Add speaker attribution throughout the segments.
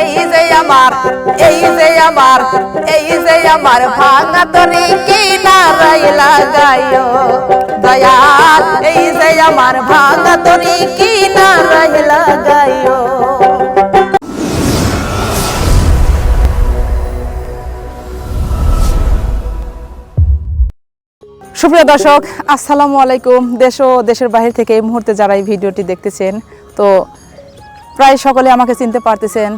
Speaker 1: এই আমার আমার আমার ভাঙা তরি লাগাইও। আমার ভাঙা তরি লাগাইও। সুপ্রিয় দর্শক, আসসালামু আলাইকুম। দেশ ও দেশের বাহির থেকে এই মুহূর্তে যারা এই ভিডিওটি দেখতেছেন, তো প্রায় সকলে আমাকে চিনতে পারতেছেন।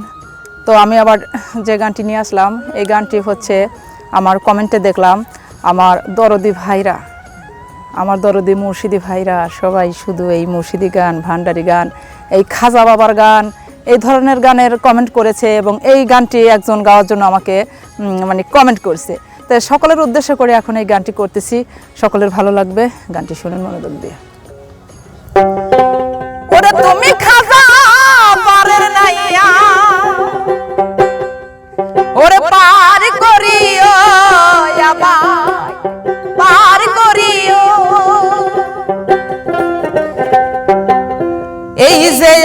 Speaker 1: তো আমি আবার যে গানটি নিয়ে আসলাম, এই গানটি হচ্ছে আমার কমেন্টে দেখলাম, আমার দরদি ভাইরা, আমার দরদি মুর্শিদি ভাইরা, সবাই শুধু এই মুর্শিদি গান, ভান্ডারি গান, এই খাজা বাবার গান, এই ধরনের গানের কমেন্ট করেছে এবং এই গানটি একজন গাওয়ার জন্য আমাকে মানে কমেন্ট করছে। তো সকলের উদ্দেশ্য করে এখন এই গানটি করতেছি। সকলের ভালো লাগবে। গানটি শুনে মনোযোগ দিয়ে।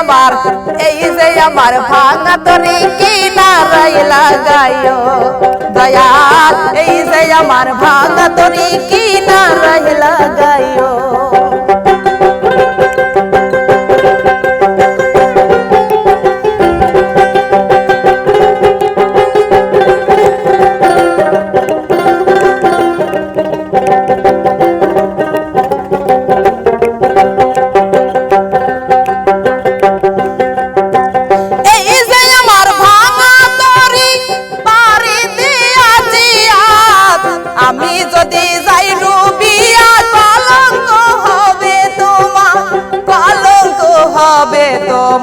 Speaker 1: আমার, এই যে আমার ভাঙা তরি কি নারাই লাগাইও। দয়াল, এই যে আমার ভাঙা তরি কি নারাই লাগাইও।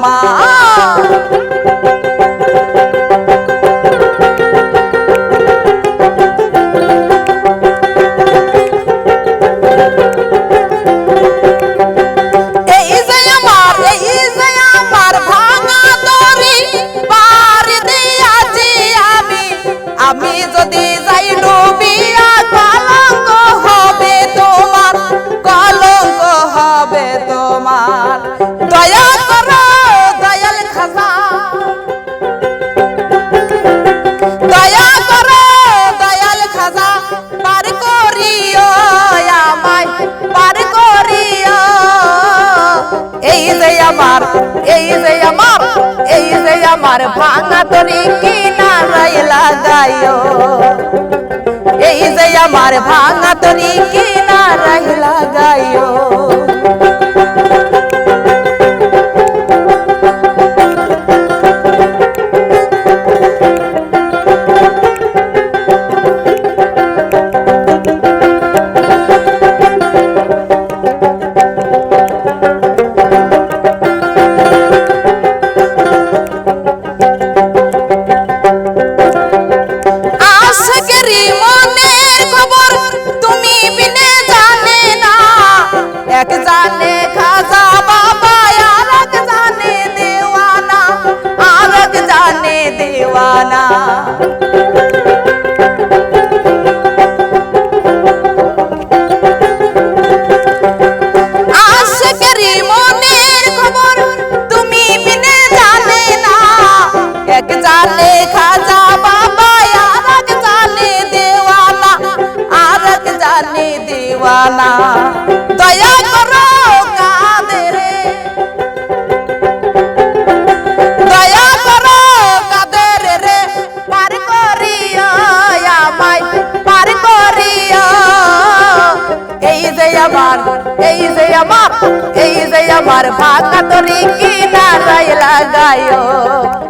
Speaker 1: 哇 আমার, এই যে আমার, এই যে আমার ভাঙা তরি কিনারায় লাগাইও। এই যে আমার ভাঙা তরি কিনারায় লাগাইও। খাজা বাবা আর এক জানে দেওয়ানা আর এক জানে দেওয়ানা দয়া করো কাদের দয়া করো কাদের রে পার করিও আমায় পার করিও এই যে আমার, এই যে আমার, এই যে আমার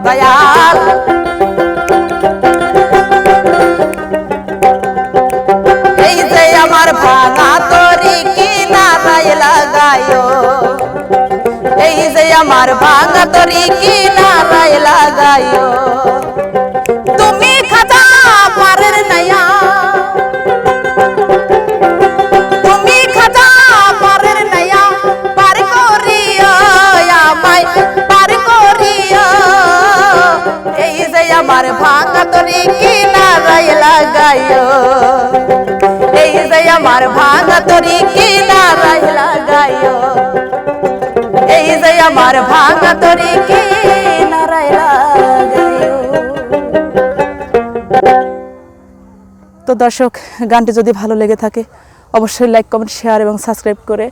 Speaker 1: দয়াল তরি কি নারায় লাগাইও? তুমি খাতা পারের নাইয়া তুমি খাতা পারের নাইয়া পার করিও আমায়, পার করিও। এই যে আমার ভাঙা তরি কি লাগাইও। এই যে আমার ভাঙা তরি যে আমার ভাঙা তরি কে তো দর্শক, গানটি যদি ভালো লেগে থাকে, অবশ্যই লাইক কমেন্ট শেয়ার এবং সাবস্ক্রাইব করে